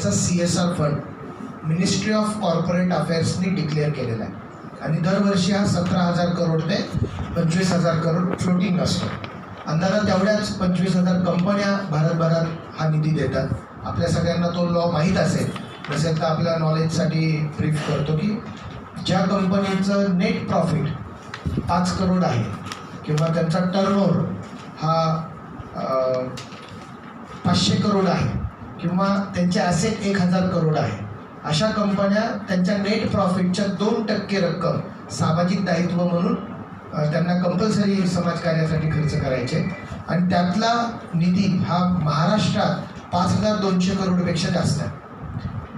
याचा C S R fund ministry of corporate अफेअर्सनी declare केलेला आहे. आणि दरवर्षी हा सतरा हजार करोड ते पंचवीस हजार करोड फ्लोटिंग असतो. अंदाजा तेवढ्याच पंचवीस हजार कंपन्या भारतभरात हा निधी देतात. आपल्या सगळ्यांना तो लॉ माहीत असेल. तसेल तर आपल्या नॉलेजसाठी ब्रीफ करतो की ज्या कंपनीचं नेट प्रॉफिट पाच करोड आहे किंवा त्यांचा टर्नओव्हर हा पाचशे करोड आहे किंवा त्यांचे असेट एक हजार करोड आहे. अशा कंपन्या त्यांच्या नेट प्रॉफिटच्या दोन टक्के रक्कम सामाजिक दायित्व म्हणून त्यांना कंपल्सरी समाजकार्यासाठी खर्च करायचे. आणि त्यातला निधी हा महाराष्ट्रात पाच हजार दोनशे करोडपेक्षा जास्त आहे.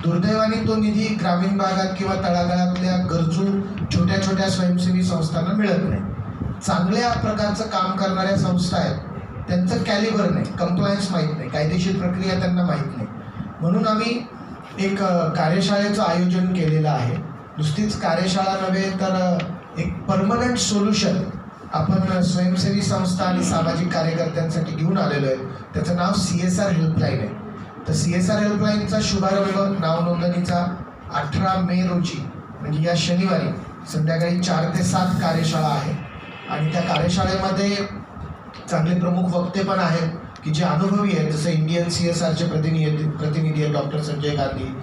दुर्दैवाने तो निधी ग्रामीण भागात किंवा तळागाळातल्या गरजू छोट्या छोट्या स्वयंसेवी संस्थांना मिळत नाही. चांगल्या प्रकारचं काम करणाऱ्या संस्था आहेत. त्यांचं कॅलिबर नाही कंप्लायन्स माहीत नाही कायदेशीर प्रक्रिया त्यांना माहीत नाही. म्हणून आम्ही एक कार्यशाळेचं आयोजन केलेलं आहे. नुसतीच कार्यशाळा नव्हे तर एक परमनंट सोल्युशन आपण स्वयंसेवी संस्था आणि सामाजिक कार्यकर्त्यांसाठी घेऊन आलेलो आहे. त्याचं नाव सी एस आर हेल्पलाईन आहे. तर सी एस आर हेल्पलाईनचा शुभारंभ नावनोंदणीचा अठरा मे रोजी म्हणजे या शनिवारी संध्याकाळी चार ते सात कार्यशाळा आहे. आणि त्या कार्यशाळेमध्ये चांगले प्रमुख वक्ते पण आहेत की जे अनुभवी आहेत जसं इंडियन सी एस आरचे प्रतिनिधी प्रतिनिधी आहेत डॉक्टर संजय गांधी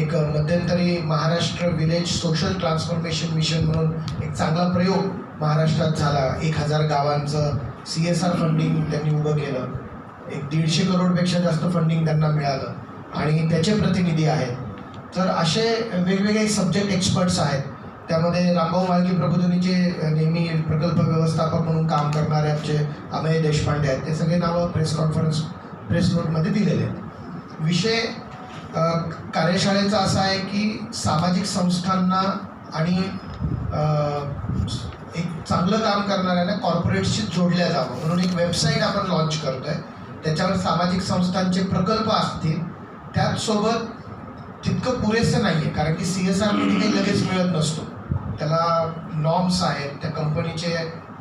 एक मध्यंतरी Maharashtra village social transformation mission म्हणून एक चांगला प्रयोग महाराष्ट्रात झाला. एक हजार गावांचं सी एस आर फंडिंग त्यांनी उभं केलं. एक दीडशे करोडपेक्षा जास्त फंडिंग त्यांना मिळालं. आणि त्याचे प्रतिनिधी आहेत. तर असे वेगवेगळे सब्जेक्ट एक्सपर्ट्स आहेत. त्यामध्ये रामभाऊ मालकी प्रबोधिनीचे नेहमी प्रकल्प व्यवस्थापक म्हणून काम करणारे आमचे अमय देशपांडे आहेत. ते सगळे नावं प्रेस कॉन्फरन्स प्रेस नोटमध्ये दिलेले आहेत. विषय कार्यशाळेचा असा आहे की सामाजिक संस्थांना आणि एक चांगलं काम करणाऱ्यांना कॉर्पोरेटशी जोडल्या जावं म्हणून एक वेबसाईट आपण लॉन्च आहे त्याच्यावर सामाजिक संस्थांचे प्रकल्प असतील त्याचसोबत तितकं पुरेसं नाही आहे कारण की सी एस आरमध्ये काही लगेच मिळत नसतो. त्याला नॉर्म्स आहेत त्या कंपनीचे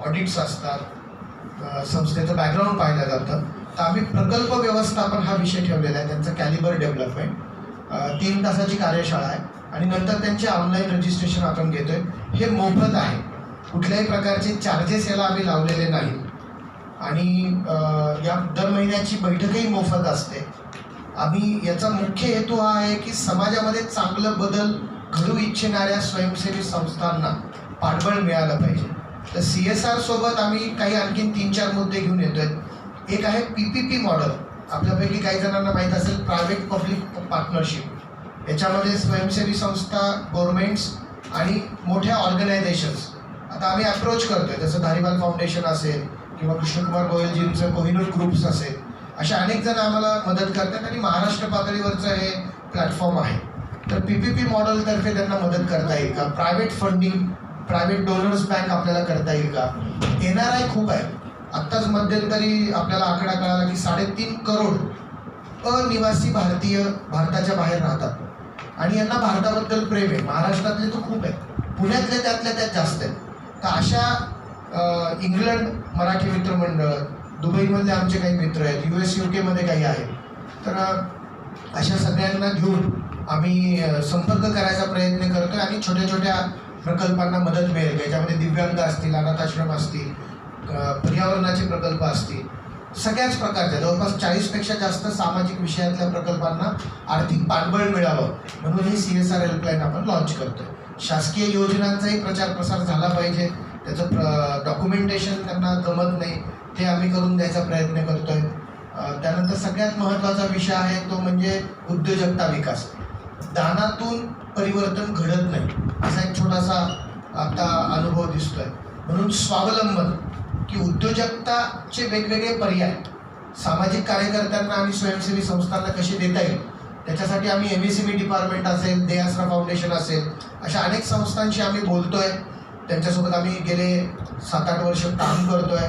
ऑडिट्स असतात संस्थेचं बॅकग्राऊंड पाहिलं जातं. तर आम्ही प्रकल्प व्यवस्थापन हा विषय ठेवलेला आहे त्यांचं कॅलिबर डेव्हलपमेंट तीन तासाची कार्यशाळा आहे आणि नंतर त्यांचे ऑनलाईन रजिस्ट्रेशन आपण घेतो आहे हे मोफत आहे. कुठल्याही प्रकारचे चार्जेस याला आम्ही लावलेले नाहीत आणि या दर महिन्याची बैठकही मोफत असते. आम्ही याचा मुख्य हेतू हा आहे की समाजामध्ये चांगलं बदल घडू इच्छिणाऱ्या स्वयंसेवी संस्थांना पाठबळ मिळालं पाहिजे. तर सी एस आर सोबत आम्ही काही आणखीन तीन चार मुद्दे घेऊन येतोय. एक आहे पी पी पी मॉडेल आपल्यापैकी काही जणांना माहीत असेल प्रायव्हेट पब्लिक पार्टनरशिप याच्यामध्ये स्वयंसेवी संस्था गव्हर्मेंट्स आणि मोठ्या ऑर्गनायझेशन्स आता आम्ही अप्रोच करतोय. जसं धारीवाल फाउंडेशन असेल किंवा कृष्णकुमार गोयलजींचं कोहिनूर ग्रुप्स असेल. अशा अनेक जण आम्हाला मदत करतात आणि महाराष्ट्र पातळीवरचं हे प्लॅटफॉर्म आहे. तर पी पी पी मॉडेलतर्फे त्यांना मदत करता येईल का? Private funding private donors bank आपल्याला करता येईल का? एन आर आय खूप आहे. आत्ताच मध्यंतरी आपल्याला आकडा कळाला की साडेतीन करोड अनिवासी भारतीय भारताच्या बाहेर राहतात. आणि यांना भारताबद्दल प्रेम आहे. महाराष्ट्रातले तर खूप आहेत. पुण्यातले त्यातल्या त्यात जास्त आहेत. तर अशा इंग्लंड मराठी मित्रमंडळ दुबईमधले आमचे काही मित्र आहेत यू एस यू केमध्ये काही आहेत. तर अशा सगळ्यांना घेऊन आम्ही संपर्क करायचा प्रयत्न करतोय आणि छोट्या छोट्या प्रकल्पांना मदत मिळेल. याच्यामध्ये दिव्यांग असतील अनाथाश्रम असतील पर्यावरणाचे प्रकल्प असतील सगळ्याच प्रकारच्या जवळपास चाळीसपेक्षा जास्त सामाजिक विषयातल्या प्रकल्पांना आर्थिक पाठबळ मिळावं म्हणून ही सी एस आर हेल्पलाईन आपण लॉन्च करतोय. शासकीय योजनांचाही प्रचार प्रसार झाला पाहिजे. त्याचं प्र डॉक्युमेंटेशन त्यांना जमत नाही. ते आम्ही करून द्यायचा प्रयत्न करतोय. त्यानंतर सगळ्यात महत्त्वाचा विषय आहे तो म्हणजे उद्योजकता विकास. दानातून परिवर्तन घडत नाही. असा एक छोटासा आता अनुभव दिसतोय. म्हणून स्वावलंबन की उद्योजकताचे वेगवेगळे पर्याय सामाजिक कार्यकर्त्यांना आणि स्वयंसेवी संस्थांना कसे देता येईल त्याच्यासाठी आम्ही M S C B department असेल देआसरा फाउंडेशन असेल अशा अनेक संस्थांशी आम्ही बोलतोय. त्यांच्यासोबत आम्ही गेले सात आठ वर्ष काम करतोय.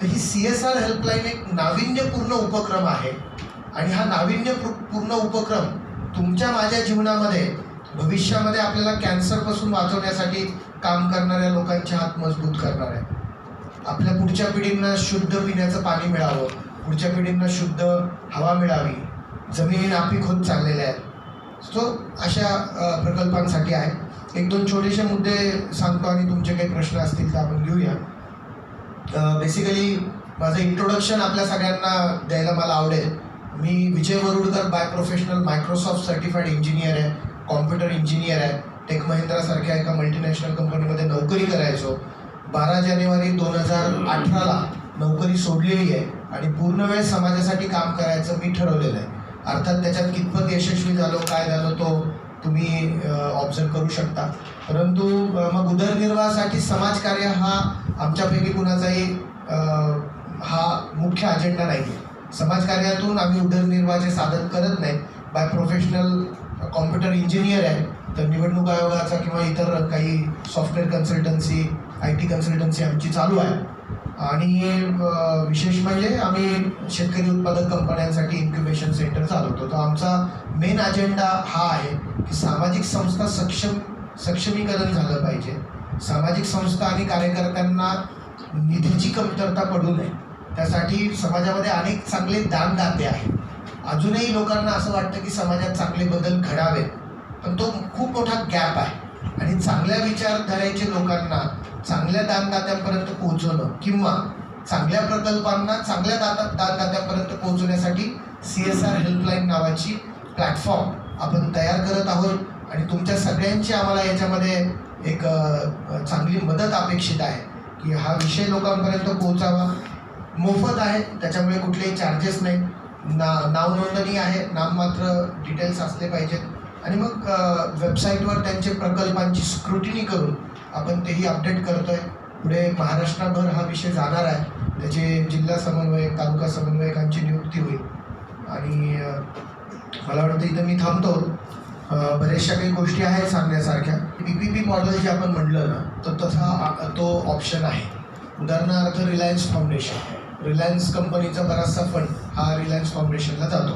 तर ही सी एस आर हेल्पलाईन एक नाविन्यपूर्ण उपक्रम आहे. आणि हा नाविन्यपूर्ण उपक्रम तुमच्या माझ्या जीवनामध्ये भविष्यामध्ये आपल्याला कॅन्सरपासून वाचवण्यासाठी काम करणाऱ्या लोकांचे हात मजबूत करणार आहे. आपल्या पुढच्या पिढींना शुद्ध पिण्याचं पाणी मिळावं. पुढच्या पिढींना शुद्ध हवा मिळावी. जमिनी नापीक होत चाललेल्या आहेत. सो अशा प्रकल्पांसाठी आहे. एक दोन छोटेसे मुद्दे सांगतो आणि तुमचे काही प्रश्न असतील तर आपण घेऊया बेसिकली माझं इंट्रोडक्शन आपल्या सगळ्यांना द्यायला मला आवडेल. मी Vijay Varudkar by professional Microsoft certified engineer आहे कॉम्प्युटर इंजिनियर आहे टेक महिंद्रासारख्या एका मल्टीनॅशनल कंपनीमध्ये नोकरी करायचो. बारा जानेवारी दोन हजार अठराला नोकरी सोडलेली आहे आणि पूर्ण वेळ समाजासाठी काम करायचं मी ठरवलेलं आहे. अर्थात त्याच्यात कितपत यशस्वी झालो काय झालो तो तुम्ही ऑब्झर्व करू शकता. परंतु मग उदरनिर्वाहासाठी समाजकार्य हा आमच्यापैकी कुणाचाही हा मुख्य अजेंडा नाही आहे समाजकार्यातून आम्ही उदरनिर्वाहाचे साधन करत नाही. बाय प्रोफेशनल कॉम्प्युटर इंजिनियर आहे तर निवडणूक आयोगाचा किंवा इतर काही software consultancy I T consultancy आमची चालू आहे. आणि विशेष म्हणजे आम्ही शेतकरी उत्पादक कंपन्यांसाठी इन्क्युबेशन सेंटर चालवतो. तर आमचा मेन अजेंडा हा आहे की सामाजिक संस्था सक्षम सक्षमीकरण झालं पाहिजे. सामाजिक संस्था आणि कार्यकर्त्यांना निधीची कमतरता पडू नये. त्यासाठी समाजामध्ये अनेक चांगले दानदाते आहेत. अजूनही लोकांना असं वाटतं की समाजात चांगले बदल घडावेत. पण तो खूप मोठा गॅप आहे. आणि चांगल्या विचारधारेचे लोकांना चांगल्या दानदात्यांपर्यंत पोहोचवणं किंवा चांगल्या प्रकल्पांना चांगल्या दाता दानदात्यांपर्यंत पोहोचवण्यासाठी सी एस आर हेल्पलाईन नावाची प्लॅटफॉर्म आपण तयार करत आहोत. आणि तुमच्या सगळ्यांची आम्हाला याच्यामध्ये एक चांगली मदत अपेक्षित आहे की हा विषय लोकांपर्यंत पोहोचावा. मोफत आहे त्याच्यामुळे कुठलेही चार्जेस नाही. ना नाव नोंदणी आहे नाममात्र डिटेल्स असले पाहिजेत. आणि मग वेबसाईटवर त्यांचे प्रकल्पांची स्क्रुटिनी करून आपण तेही अपडेट करतो आहे पुढे महाराष्ट्राभर हा विषय जाणार आहे त्याचे जिल्हा समन्वयक तालुका समन्वयकांची नियुक्ती होईल. आणि मला वाटतं इथं मी थांबतो. बऱ्याचशा काही गोष्टी आहेत सांगण्यासारख्या. पी पी पी मॉडेल जे आपण म्हणलं ना तर तसा तो ऑप्शन आहे. उदाहरणार्थ रिलायन्स फाउंडेशन रिलायन्स कंपनीचा बराचसा फंड हा रिलायन्स फाउंडेशनला जातो.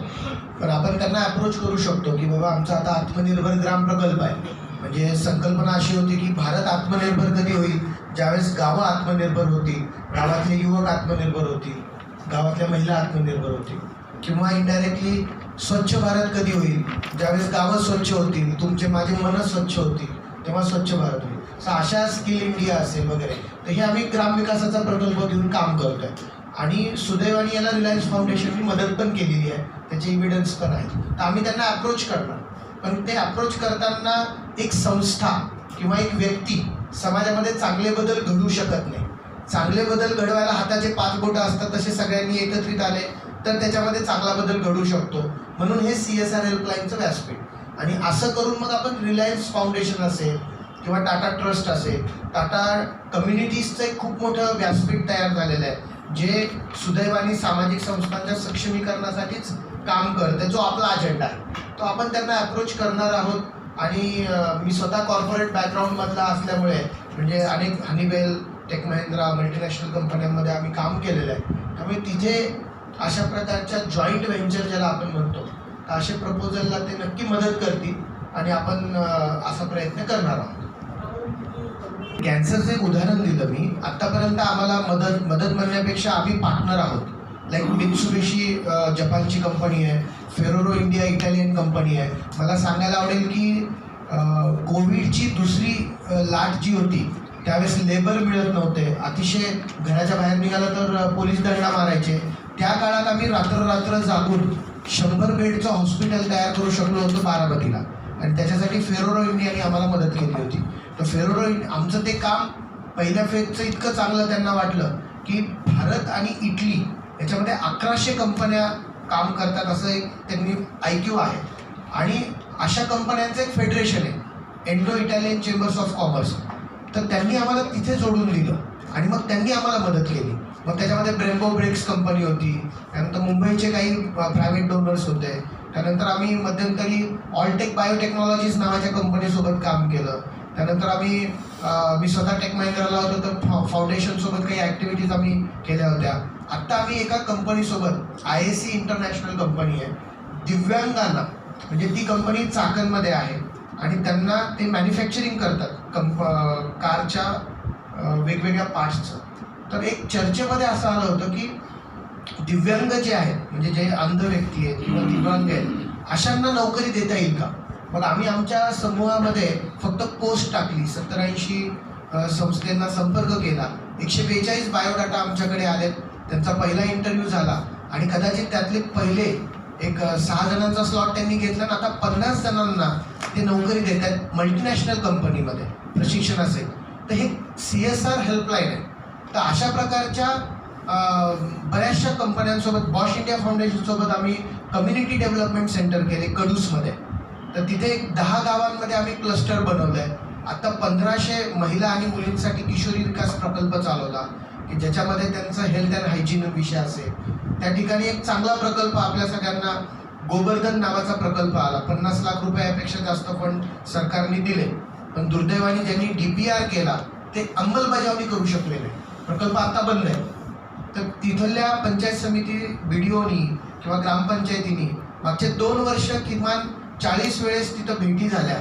पण आपण त्यांना अप्रोच करू शकतो की बाबा आमचा आता आत्मनिर्भर ग्राम प्रकल्प आहे. म्हणजे संकल्पना अशी होती की भारत आत्मनिर्भर कधी होईल? ज्यावेळेस गावं आत्मनिर्भर होतील गावातले युवक आत्मनिर्भर होतील गावातल्या महिला आत्मनिर्भर होतील किंवा इनडायरेक्टली स्वच्छ भारत कधी होईल? ज्यावेळेस गावं स्वच्छ होतील तुमचे माझे मन स्वच्छ होतील तेव्हा स्वच्छ भारत होईल. अशा स्किल इंडिया असेल वगैरे तर हे आम्ही ग्रामविकासाचा प्रकल्प घेऊन काम करतोय. आणि सुदैवाने याला रिलायन्स फाउंडेशननी मदत पण केलेली आहे. त्याचे इव्हिडन्स पण आहेत. तर आम्ही त्यांना अप्रोच करणार. पण ते अप्रोच करताना एक संस्था किंवा एक व्यक्ती समाजामध्ये चांगले बदल घडू शकत नाही. चांगले बदल घडवायला हाताचे पाच बोटं असतात तसे सगळ्यांनी एकत्रित आले तर त्याच्यामध्ये चांगला बदल घडू शकतो. म्हणून हे सी एस आर हेल्पलाईनचं व्यासपीठ. आणि असं करून मग आपण रिलायन्स फाउंडेशन असेल किंवा टाटा ट्रस्ट असेल टाटा कम्युनिटीजचं एक खूप मोठं व्यासपीठ तयार झालेलं आहे. जे सुदैवानी सामाजिक संस्थांच्या सक्षमीकरणासाठीच काम करते जो आपला अजेंडा आहे. तो आपण त्यांना अप्रोच करणार आहोत. आणि मी स्वतः कॉर्पोरेट बॅकग्राऊंडमधला असल्यामुळे म्हणजे अनेक हनीबेल टेक महिंद्रा मल्टीनॅशनल कंपन्यांमध्ये आम्ही काम केलेलं आहे. त्यामुळे तिथे अशा प्रकारच्या जॉईंट व्हेंचर ज्याला आपण म्हणतो तर असे प्रपोजलला ते नक्की मदत करतील आणि आपण असा प्रयत्न करणार आहोत. कॅन्सरचं एक उदाहरण दिलं मी. आत्तापर्यंत आम्हाला मदत मदत म्हणण्यापेक्षा आम्ही पार्टनर आहोत. लाईक मिन्सुबिशी जपानची कंपनी आहे. फेरोरो इंडिया इटालियन कंपनी आहे. मला सांगायला आवडेल की कोविडची दुसरी लाट जी होती त्यावेळेस लेबर मिळत नव्हते. अतिशय घराच्या बाहेर निघालं तर पोलीस दंडा मारायचे. त्या काळात आम्ही रात्र रात्र जागून शंभर बेडचं हॉस्पिटल तयार करू शकलो होतो बारामतीला. आणि त्याच्यासाठी फेरोरो इंडियाने आम्हाला मदत केली होती. तर फेरोरो आमचं ते काम पहिल्या फेजचं इतकं चांगलं त्यांना वाटलं की भारत आणि इटली याच्यामध्ये अकराशे कंपन्या काम करतात असं एक त्यांनी ऐक्यू आहे. आणि अशा कंपन्यांचं एक फेडरेशन आहे. Indo Italian chambers of commerce तर त्यांनी आम्हाला तिथे जोडून दिलं. आणि मग त्यांनी आम्हाला मदत केली. मग त्याच्यामध्ये ब्रेम्बो ब्रेक्स कंपनी होती. त्यानंतर मुंबईचे काही प्रायव्हेट डोनर्स होते. त्यानंतर आम्ही मध्यंतरी ऑलटेक बायोटेक्नॉलॉजीज नावाच्या कंपनीसोबत काम केलं. त्यानंतर आम्ही मी स्वतः टेक महिंद्राला होतो तर फा फाउंडेशनसोबत काही ॲक्टिव्हिटीज आम्ही केल्या होत्या. आत्ता आम्ही एका कंपनीसोबत I S C international company आहे. दिव्यांगांना म्हणजे ती कंपनी चाकणमध्ये आहे. आणि त्यांना ते मॅन्युफॅक्चरिंग करतात कंप कारच्या वेगवेगळ्या पार्ट्सचं तर एक चर्चेमध्ये असं आलं होतं की दिव्यांग जे आहेत म्हणजे जे अंध व्यक्ती आहेत किंवा दिव्यांग आहेत अशांना नोकरी देता येईल का? मग आम्ही आमच्या समूहामध्ये फक्त पोस्ट टाकली सत्तर ऐंशी संस्थेंना संपर्क केला. एकशे बेचाळीस बायोडाटा आमच्याकडे आलेत. त्यांचा पहिला इंटरव्ह्यू झाला. आणि कदाचित त्यातले पहिले एक सहा जणांचा स्लॉट त्यांनी घेतला आणि आता पन्नास जणांना ते नोकरी देत आहेत मल्टीनॅशनल कंपनीमध्ये प्रशिक्षण असेल तर हे सी एस आर हेल्पलाईन आहे. तर अशा प्रकारच्या बऱ्याचशा कंपन्यांसोबत बॉश इंडिया फाउंडेशनसोबत आम्ही कम्युनिटी डेव्हलपमेंट सेंटर केले कडूसमध्ये. तर तिथे एक दहा गावांमध्ये आम्ही क्लस्टर बनवलं आहे आता पंधराशे महिला आणि मुलींसाठी किशोरी विकास प्रकल्प चालवला की ज्याच्यामध्ये त्यांचं हेल्थ अँड हायजीन विषय असेल. त्या ठिकाणी एक चांगला प्रकल्प आपल्या सगळ्यांना गोवर्धन नावाचा प्रकल्प आला. पन्नास लाख रुपयापेक्षा जास्त फंड सरकारने दिले. पण दुर्दैवाने ज्यांनी डी पी आर केला ते अंमलबजावणी करू शकले नाही. प्रकल्प आता बंद आहे. तर तिथल्या पंचायत समिती बी डी ओनी किंवा ग्रामपंचायतीनी मागचे दोन वर्ष किमान चाळीस वेळेस तिथं भेटी झाल्या.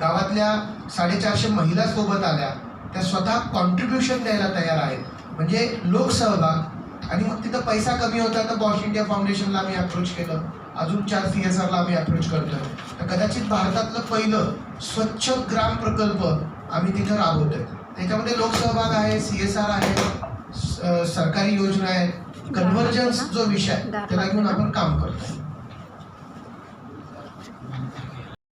गावातल्या साडेचारशे महिला सोबत आल्या. त्या स्वतः कॉन्ट्रीब्युशन द्यायला तयार आहेत. म्हणजे लोकसहभाग आणि मग तिथं पैसा कमी होता तर बॉश इंडिया फाउंडेशनला आम्ही अप्रोच केलं. अजून चार सी एस आरला आम्ही अप्रोच करतोय. तर कदाचित भारतातलं पहिलं स्वच्छ ग्राम प्रकल्प आम्ही तिथं राबवतोय. त्याच्यामध्ये लोकसहभाग आहे सी एस आर आहे सरकारी योजना आहेत कन्व्हर्जन्स जो विषय आहे, त्याला घेऊन आपण काम करतोय